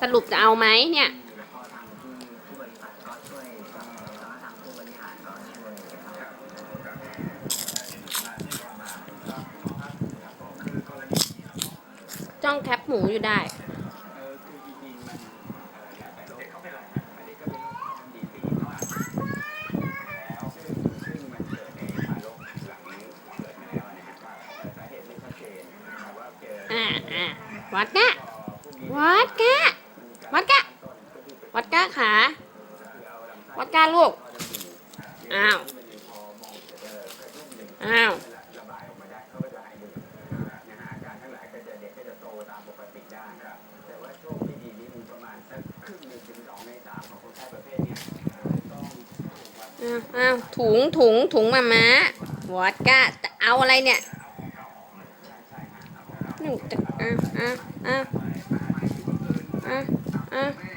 สรุปจะเอาไหมเนี่ย จ้องแคปหมูอยู่ได้วัดกวัดกะ วัดกะ วัดกะขา วัดกะลูก อ้าว อ้าวถุงถุงถุงมาม้าวอดกะจะเอาอะไรเนี่ยหนูจะอ้าวอ้าวอ้าว হ্যাঁ